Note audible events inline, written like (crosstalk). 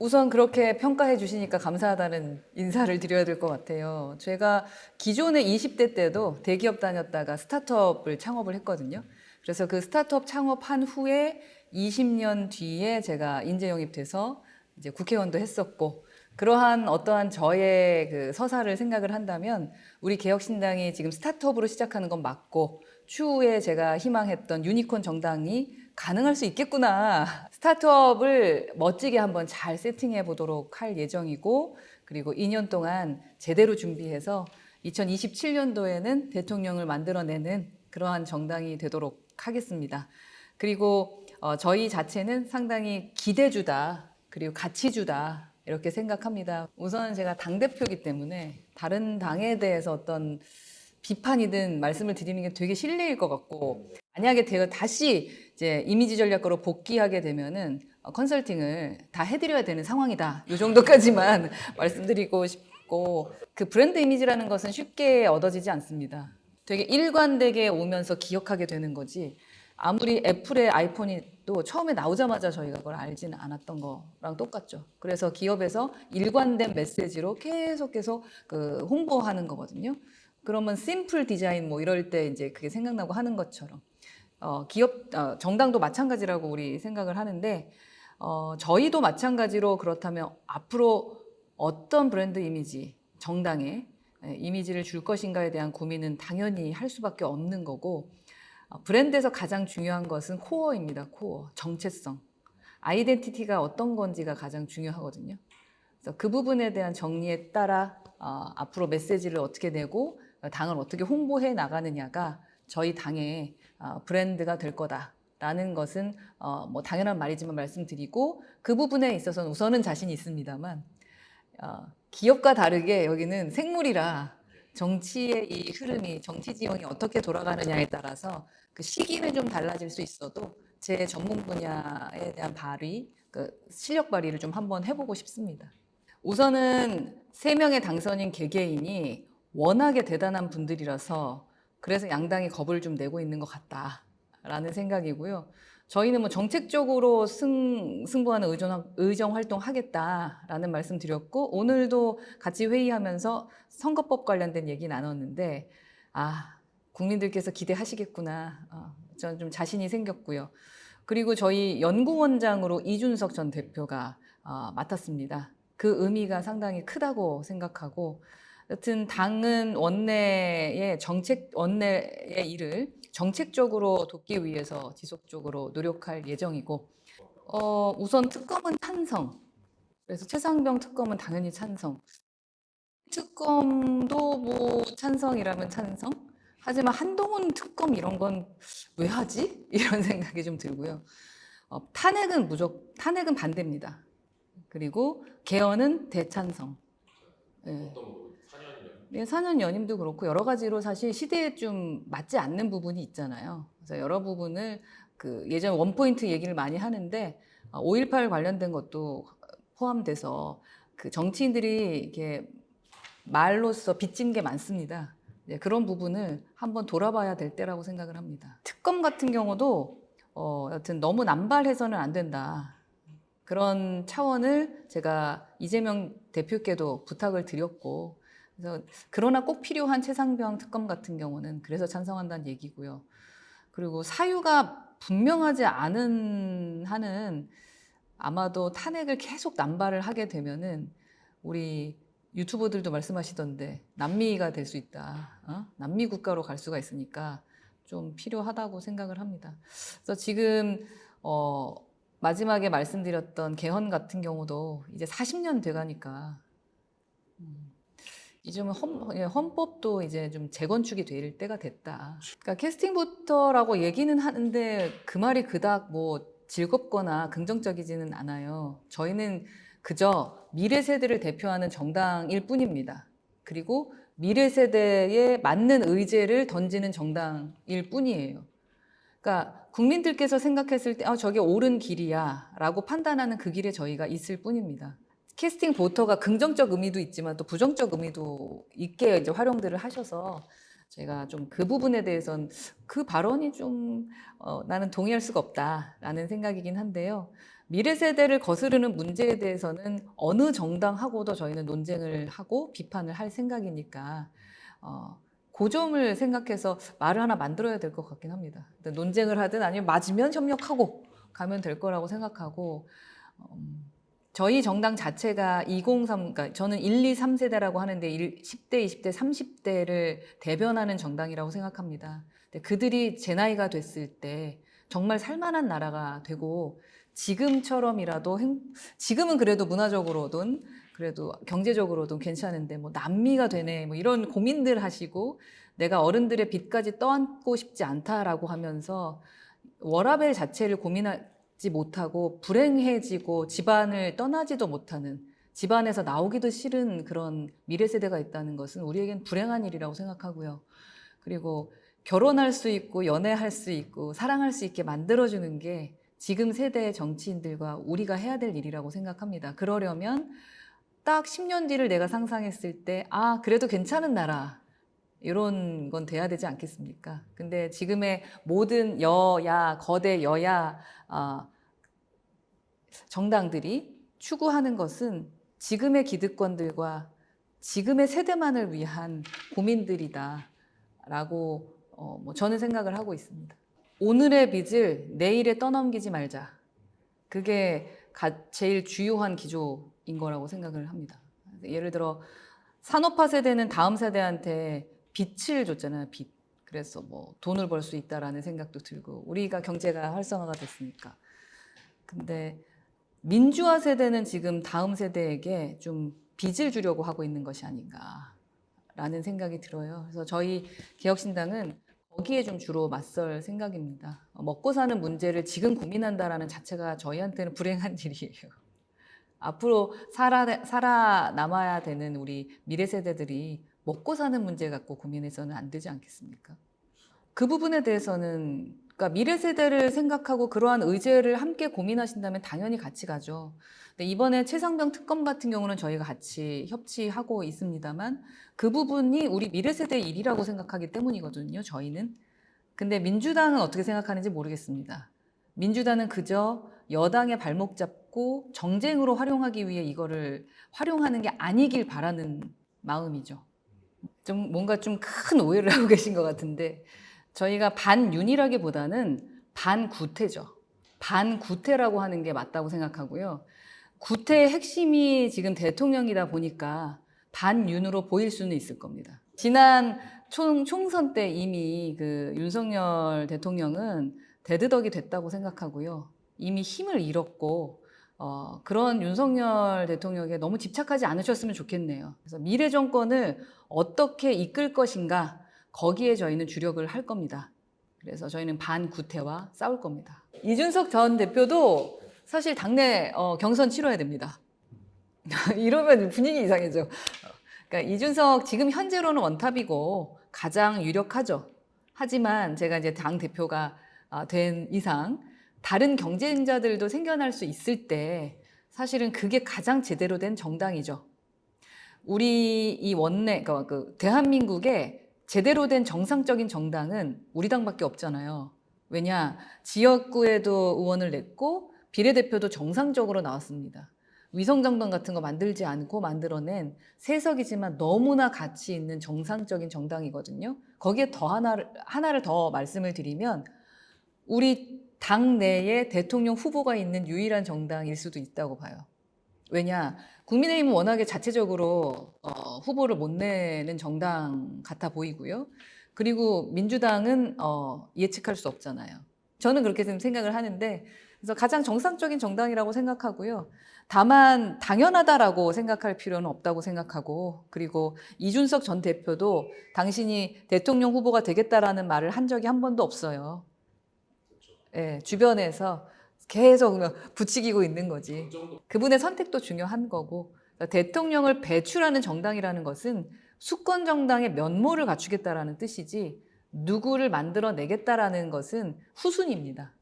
우선 그렇게 평가해 주시니까 감사하다는 인사를 드려야 될 것 같아요. 제가 기존에 20대 때도 대기업 다녔다가 스타트업을 창업을 했거든요. 그래서 그 스타트업 창업한 후에 20년 뒤에 제가 인재 영입돼서 이제 국회의원도 했었고 그러한 어떠한 저의 그 서사를 생각을 한다면 우리 개혁신당이 지금 스타트업으로 시작하는 건 맞고 추후에 제가 희망했던 유니콘 정당이 가능할 수 있겠구나. 스타트업을 멋지게 한번 잘 세팅해 보도록 할 예정이고 그리고 2년 동안 제대로 준비해서 2027년도에는 대통령을 만들어내는 그러한 정당이 되도록 하겠습니다. 그리고 어, 저희 자체는 상당히 기대주다 그리고 가치주다 이렇게 생각합니다. 우선은 제가 당 대표이기 때문에 다른 당에 대해서 어떤 비판이든 말씀을 드리는 게 되게 실례일 것 같고 만약에 제가 다시 이제 이미지 전략가로 복귀하게 되면은 어, 컨설팅을 다 해드려야 되는 상황이다. 이 정도까지만 (laughs) 말씀드리고 싶고 그 브랜드 이미지라는 것은 쉽게 얻어지지 않습니다. 되게 일관되게 오면서 기억하게 되는 거지. 아무리 애플의 아이폰이 또 처음에 나오자마자 저희가 그걸 알지는 않았던 거랑 똑같죠. 그래서 기업에서 일관된 메시지로 계속 계속 그 홍보하는 거거든요. 그러면 심플 디자인 뭐 이럴 때 이제 그게 생각나고 하는 것처럼 어, 기업 어, 정당도 마찬가지라고 우리 생각을 하는데 어, 저희도 마찬가지로 그렇다면 앞으로 어떤 브랜드 이미지 정당에 예, 이미지를 줄 것인가에 대한 고민은 당연히 할 수밖에 없는 거고 어, 브랜드에서 가장 중요한 것은 코어입니다. 코어 정체성 아이덴티티가 어떤 건지가 가장 중요하거든요. 그래서 그 부분에 대한 정리에 따라 어, 앞으로 메시지를 어떻게 내고 어, 당을 어떻게 홍보해 나가느냐가 저희 당의 어, 브랜드가 될 거다 라는 것은 어, 뭐 당연한 말이지만 말씀드리고 그 부분에 있어서는 우선은 자신이 있습니다만 어, 기업과 다르게 여기는 생물이라 정치의 이 흐름이 정치 지형이 어떻게 돌아가느냐에 따라서 그 시기는 좀 달라질 수 있어도 제 전문 분야에 대한 발휘, 그 실력 발휘를 좀 한번 해보고 싶습니다. 우선은 세 명의 당선인 개개인이 워낙에 대단한 분들이라서 그래서 양당이 겁을 좀 내고 있는 것 같다라는 생각이고요. 저희는 뭐 정책적으로 승, 승부하는 의정, 의정 활동 하겠다라는 말씀 드렸고 오늘도 같이 회의하면서 선거법 관련된 얘기 나눴는데 아 국민들께서 기대하시겠구나. 어, 저는 좀 자신이 생겼고요. 그리고 저희 연구원장으로 이준석 전 대표가 어, 맡았습니다. 그 의미가 상당히 크다고 생각하고 여튼 당은 원내의 정책 원내의 일을 정책적으로 돕기 위해서 지속적으로 노력할 예정이고 어, 우선 특검은 찬성. 그래서 최상병 특검은 당연히 찬성. 특검도 뭐 찬성이라면 찬성. 하지만 한동훈 특검 이런 건 왜 하지? (laughs) 이런 생각이 좀 들고요. 어, 탄핵은 무조건 탄핵은 반대입니다. 그리고 개헌은 대찬성. 예. 네, 4년 연임도 그렇고 여러 가지로 사실 시대에 좀 맞지 않는 부분이 있잖아요. 그래서 여러 부분을 그 예전 원포인트 얘기를 많이 하는데 5.18 관련된 것도 포함돼서 그 정치인들이 이렇게 말로써 빚진 게 많습니다. 네, 그런 부분을 한번 돌아봐야 될 때라고 생각을 합니다. 특검 같은 경우도 어, 여튼 너무 남발해서는 안 된다. 그런 차원을 제가 이재명 대표께도 부탁을 드렸고 그래서 그러나 꼭 필요한 최상병 특검 같은 경우는 그래서 찬성한다는 얘기고요. 그리고 사유가 분명하지 않은 한은 아마도 탄핵을 계속 남발을 하게 되면은 우리 유튜버들도 말씀하시던데 남미가 될 수 있다. 어? 남미 국가로 갈 수가 있으니까 좀 필요하다고 생각을 합니다. 그래서 지금 어, 마지막에 말씀드렸던 개헌 같은 경우도 이제 40년 돼가니까 음, 이제는 헌, 예, 헌법도 이제 좀 재건축이 될 때가 됐다. 그러니까 캐스팅부터라고 얘기는 하는데 그 말이 그닥 뭐 즐겁거나 긍정적이지는 않아요. 저희는 그저 미래 세대를 대표하는 정당일 뿐입니다. 그리고 미래 세대에 맞는 의제를 던지는 정당일 뿐이에요. 그러니까 국민들께서 생각했을 때 아, 저게 옳은 길이야 라고 판단하는 그 길에 저희가 있을 뿐입니다. 캐스팅 보터가 긍정적 의미도 있지만 또 부정적 의미도 있게 이제 활용들을 하셔서 제가 좀 그 부분에 대해서는 그 발언이 좀 어, 나는 동의할 수가 없다라는 생각이긴 한데요. 미래 세대를 거스르는 문제에 대해서는 어느 정당하고도 저희는 논쟁을 하고 비판을 할 생각이니까 어, 그 점을 생각해서 말을 하나 만들어야 될 것 같긴 합니다. 논쟁을 하든 아니면 맞으면 협력하고 가면 될 거라고 생각하고 음, 저희 정당 자체가 203, 그러니까 저는 1, 2, 3세대라고 하는데 1, 10대, 20대, 30대를 대변하는 정당이라고 생각합니다. 근데 그들이 제 나이가 됐을 때 정말 살만한 나라가 되고 지금처럼이라도 행, 지금은 그래도 문화적으로든 그래도 경제적으로든 괜찮은데 뭐 남미가 되네 뭐 이런 고민들 하시고 내가 어른들의 빚까지 떠안고 싶지 않다라고 하면서 워라벨 자체를 고민하 지 못하고 불행해지고 집안을 떠나지도 못하는 집안에서 나오기도 싫은 그런 미래 세대가 있다는 것은 우리에겐 불행한 일이라고 생각하고요. 그리고 결혼할 수 있고 연애할 수 있고 사랑할 수 있게 만들어주는 게 지금 세대의 정치인들과 우리가 해야 될 일이라고 생각합니다. 그러려면 딱 10년 뒤를 내가 상상했을 때, 아, 그래도 괜찮은 나라. 이런 건 돼야 되지 않겠습니까? 근데 지금의 모든 여야, 거대 여야, 아, 정당들이 추구하는 것은 지금의 기득권들과 지금의 세대만을 위한 고민들이다. 라고 어, 뭐 저는 생각을 하고 있습니다. 오늘의 빚을 내일에 떠넘기지 말자. 그게 가- 제일 주요한 기조인 거라고 생각을 합니다. 예를 들어 산업화 세대는 다음 세대한테 빚을 줬잖아요. 빚. 그래서 뭐 돈을 벌 수 있다라는 생각도 들고 우리가 경제가 활성화가 됐으니까. 근데 민주화 세대는 지금 다음 세대에게 좀 빚을 주려고 하고 있는 것이 아닌가라는 생각이 들어요. 그래서 저희 개혁신당은 거기에 좀 주로 맞설 생각입니다. 어, 먹고 사는 문제를 지금 고민한다라는 자체가 저희한테는 불행한 (laughs) 일이에요. 앞으로 살아, 살아남아야 되는 우리 미래 세대들이 먹고 사는 문제 갖고 고민해서는 안 되지 않겠습니까? 그 부분에 대해서는 그러니까 미래 세대를 생각하고 그러한 의제를 함께 고민하신다면 당연히 같이 가죠. 근데 이번에 최상병 특검 같은 경우는 저희가 같이 협치하고 있습니다만 그 부분이 우리 미래 세대의 일이라고 생각하기 때문이거든요. 저희는. 근데 민주당은 어떻게 생각하는지 모르겠습니다. 민주당은 그저 여당의 발목 잡고 정쟁으로 활용하기 위해 이거를 활용하는 게 아니길 바라는 마음이죠. 좀 뭔가 좀 큰 오해를 (laughs) 하고 계신 것 같은데 저희가 반윤이라기보다는 반구태죠. 반구태라고 하는 게 맞다고 생각하고요. 구태의 핵심이 지금 대통령이다 보니까 반윤으로 보일 수는 있을 겁니다. 지난 총, 총선 때 이미 그 윤석열 대통령은 대드덕이 됐다고 생각하고요. 이미 힘을 잃었고 어, 그런 윤석열 대통령에게 너무 집착하지 않으셨으면 좋겠네요. 그래서 미래 정권을 어떻게 이끌 것인가 거기에 저희는 주력을 할 겁니다. 그래서 저희는 반구태와 싸울 겁니다. 이준석 전 대표도 사실 당내 어, 경선 치러야 됩니다. (laughs) 이러면 분위기 이상해져. 그러니까 이준석 지금 현재로는 원탑이고 가장 유력하죠. 하지만 제가 이제 당 대표가 아, 된 이상 다른 경쟁자들도 생겨날 수 있을 때 사실은 그게 가장 제대로 된 정당이죠. 우리 이 원내, 그러니까 그 대한민국의 제대로 된 정상적인 정당은 우리 당밖에 없잖아요. 왜냐, 지역구에도 의원을 냈고 비례대표도 정상적으로 나왔습니다. 위성정당 같은 거 만들지 않고 만들어낸 세석이지만 너무나 가치 있는 정상적인 정당이거든요. 거기에 더 하나를, 하나를 더 말씀을 드리면 우리 당 내에 대통령 후보가 있는 유일한 정당일 수도 있다고 봐요. 왜냐, 국민의힘은 워낙에 자체적으로 어, 후보를 못 내는 정당 같아 보이고요. 그리고 민주당은 어, 예측할 수 없잖아요. 저는 그렇게 좀 생각을 하는데, 그래서 가장 정상적인 정당이라고 생각하고요. 다만 당연하다라고 생각할 필요는 없다고 생각하고, 그리고 이준석 전 대표도 당신이 대통령 후보가 되겠다라는 말을 한 적이 한 번도 없어요. 예, 주변에서 계속 부추기고 있는 거지. 그분의 선택도 중요한 거고 그러니까 대통령을 배출하는 정당이라는 것은 수권 정당의 면모를 갖추겠다라는 뜻이지 누구를 만들어내겠다라는 것은 후순입니다.